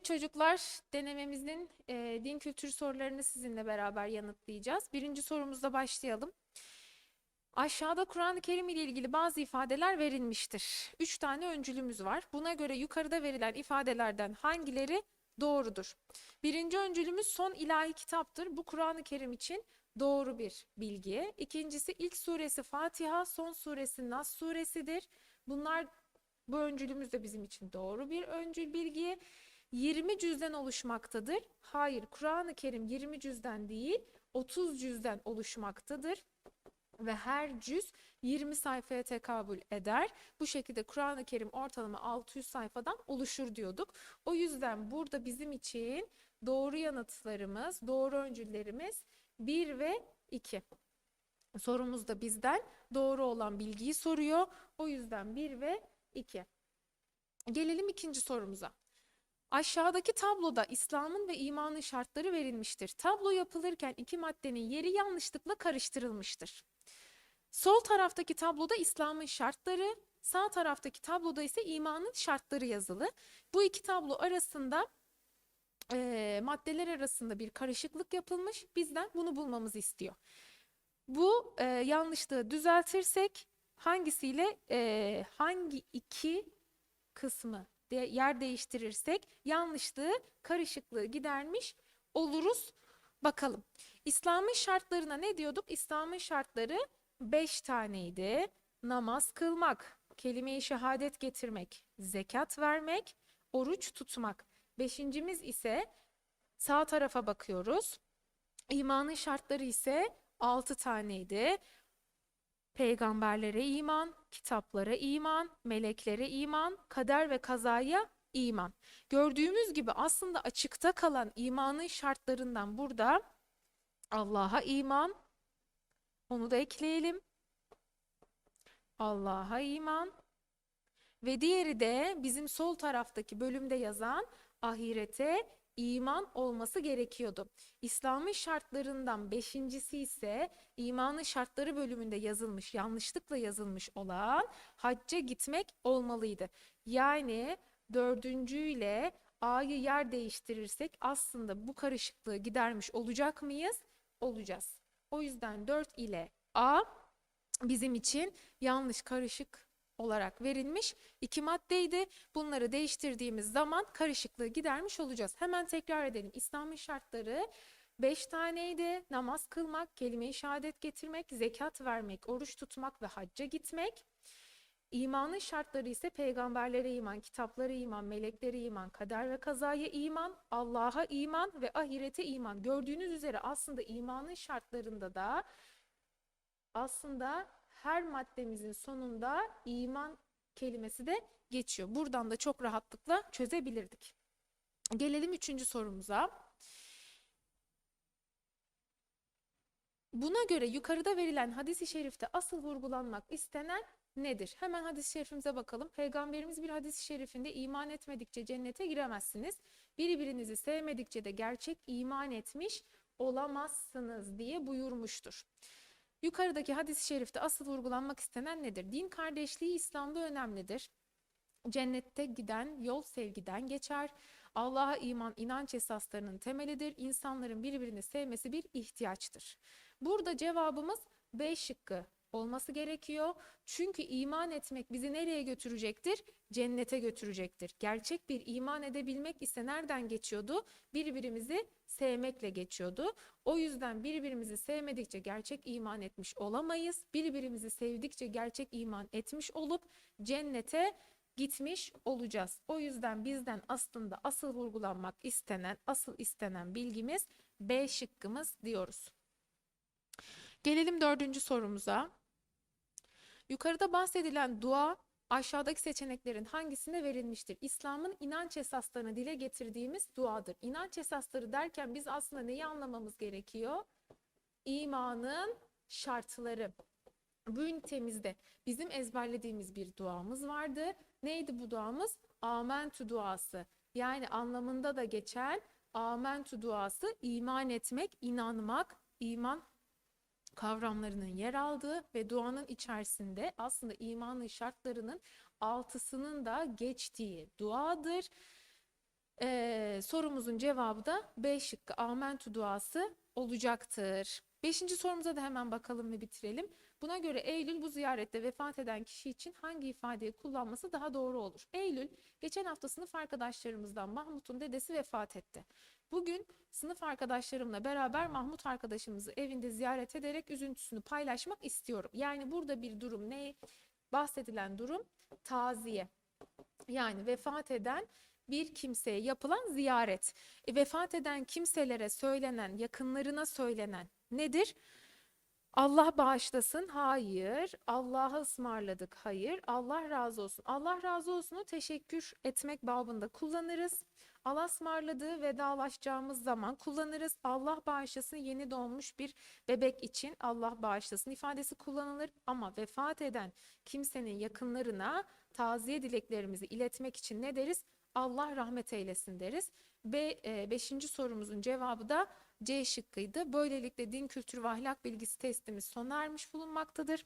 Evet çocuklar, denememizin e, din kültürü sorularını sizinle beraber yanıtlayacağız. Birinci sorumuzda başlayalım. Aşağıda Kur'an-ı Kerim ile ilgili bazı ifadeler verilmiştir. Üç tane öncülümüz var. Buna göre yukarıda verilen ifadelerden hangileri doğrudur? Birinci öncülümüz son ilahi kitaptır. Bu Kur'an-ı Kerim için doğru bir bilgi. İkincisi ilk suresi Fatiha, son suresi Nas suresidir. Bunlar bu öncülümüz de bizim için doğru bir öncül bilgi. 20 cüzden oluşmaktadır. Hayır, Kur'an-ı Kerim 20 cüzden değil, 30 cüzden oluşmaktadır ve her cüz 20 sayfaya tekabül eder. Bu şekilde Kur'an-ı Kerim ortalama 600 sayfadan oluşur diyorduk. O yüzden burada bizim için doğru yanıtlarımız, doğru öncüllerimiz 1 ve 2. Sorumuz da bizden doğru olan bilgiyi soruyor. O yüzden 1 ve 2. Gelelim ikinci sorumuza. Aşağıdaki tabloda İslam'ın ve imanın şartları verilmiştir. Tablo yapılırken iki maddenin yeri yanlışlıkla karıştırılmıştır. Sol taraftaki tabloda İslam'ın şartları, sağ taraftaki tabloda ise imanın şartları yazılı. Bu iki tablo arasında eee, maddeler arasında bir karışıklık yapılmış. Bizden bunu bulmamızı istiyor. Bu eee, yanlışlığı düzeltirsek hangisiyle eee, hangi iki kısmı de, yer değiştirirsek yanlışlığı, karışıklığı gidermiş oluruz. Bakalım. İslam'ın şartlarına ne diyorduk? İslam'ın şartları beş taneydi. Namaz kılmak, kelime-i şehadet getirmek, zekat vermek, oruç tutmak. Beşincimiz ise sağ tarafa bakıyoruz. İmanın şartları ise altı taneydi. Peygamberlere iman, kitaplara iman, meleklere iman, kader ve kazaya iman. Gördüğümüz gibi aslında açıkta kalan imanın şartlarından burada Allah'a iman, onu da ekleyelim. Allah'a iman ve diğeri de bizim sol taraftaki bölümde yazan ahirete iman olması gerekiyordu. İslam'ın şartlarından beşincisi ise imanın şartları bölümünde yazılmış, yanlışlıkla yazılmış olan hacca gitmek olmalıydı. Yani dördüncüyle A'yı yer değiştirirsek aslında bu karışıklığı gidermiş olacak mıyız? Olacağız. O yüzden 4 ile A bizim için yanlış karışık olarak verilmiş iki maddeydi. Bunları değiştirdiğimiz zaman karışıklığı gidermiş olacağız. Hemen tekrar edelim. İslam'ın şartları beş taneydi. Namaz kılmak, kelime-i şehadet getirmek, zekat vermek, oruç tutmak ve hacca gitmek. İmanın şartları ise peygamberlere iman, kitaplara iman, meleklere iman, kader ve kazaya iman, Allah'a iman ve ahirete iman. Gördüğünüz üzere aslında imanın şartlarında da aslında her maddemizin sonunda iman kelimesi de geçiyor. Buradan da çok rahatlıkla çözebilirdik. Gelelim üçüncü sorumuza. Buna göre yukarıda verilen hadis-i şerifte asıl vurgulanmak istenen nedir? Hemen hadis-i şerifimize bakalım. Peygamberimiz bir hadis-i şerifinde iman etmedikçe cennete giremezsiniz. Birbirinizi sevmedikçe de gerçek iman etmiş olamazsınız diye buyurmuştur. Yukarıdaki hadis-i şerifte asıl vurgulanmak istenen nedir? Din kardeşliği İslam'da önemlidir. Cennette giden yol sevgiden geçer. Allah'a iman inanç esaslarının temelidir. İnsanların birbirini sevmesi bir ihtiyaçtır. Burada cevabımız B şıkkı olması gerekiyor. Çünkü iman etmek bizi nereye götürecektir? Cennete götürecektir. Gerçek bir iman edebilmek ise nereden geçiyordu? Birbirimizi sevmekle geçiyordu. O yüzden birbirimizi sevmedikçe gerçek iman etmiş olamayız. Birbirimizi sevdikçe gerçek iman etmiş olup cennete gitmiş olacağız. O yüzden bizden aslında asıl vurgulanmak istenen, asıl istenen bilgimiz B şıkkımız diyoruz. Gelelim dördüncü sorumuza. Yukarıda bahsedilen dua aşağıdaki seçeneklerin hangisine verilmiştir? İslam'ın inanç esaslarını dile getirdiğimiz duadır. İnanç esasları derken biz aslında neyi anlamamız gerekiyor? İmanın şartları. Bu ünitemizde bizim ezberlediğimiz bir duamız vardı. Neydi bu duamız? Amentü duası. Yani anlamında da geçen amentü duası iman etmek, inanmak, iman kavramlarının yer aldığı ve duanın içerisinde aslında imanın şartlarının altısının da geçtiği duadır. Ee, sorumuzun cevabı da B şıkkı Amentu duası olacaktır. Beşinci sorumuza da hemen bakalım ve bitirelim. Buna göre Eylül bu ziyarette vefat eden kişi için hangi ifadeyi kullanması daha doğru olur? Eylül geçen hafta sınıf arkadaşlarımızdan Mahmut'un dedesi vefat etti. Bugün sınıf arkadaşlarımla beraber Mahmut arkadaşımızı evinde ziyaret ederek üzüntüsünü paylaşmak istiyorum. Yani burada bir durum ne? Bahsedilen durum taziye. Yani vefat eden bir kimseye yapılan ziyaret. E, vefat eden kimselere söylenen, yakınlarına söylenen nedir? Allah bağışlasın. Hayır. Allah'a ısmarladık. Hayır. Allah razı olsun. Allah razı olsunu teşekkür etmek babında kullanırız. Allah ısmarladığı vedalaşacağımız zaman kullanırız. Allah bağışlasın yeni doğmuş bir bebek için Allah bağışlasın ifadesi kullanılır. Ama vefat eden kimsenin yakınlarına taziye dileklerimizi iletmek için ne deriz? Allah rahmet eylesin deriz. Ve e, beşinci sorumuzun cevabı da C şıkkıydı. Böylelikle din kültürü ve ahlak bilgisi testimiz sona ermiş bulunmaktadır.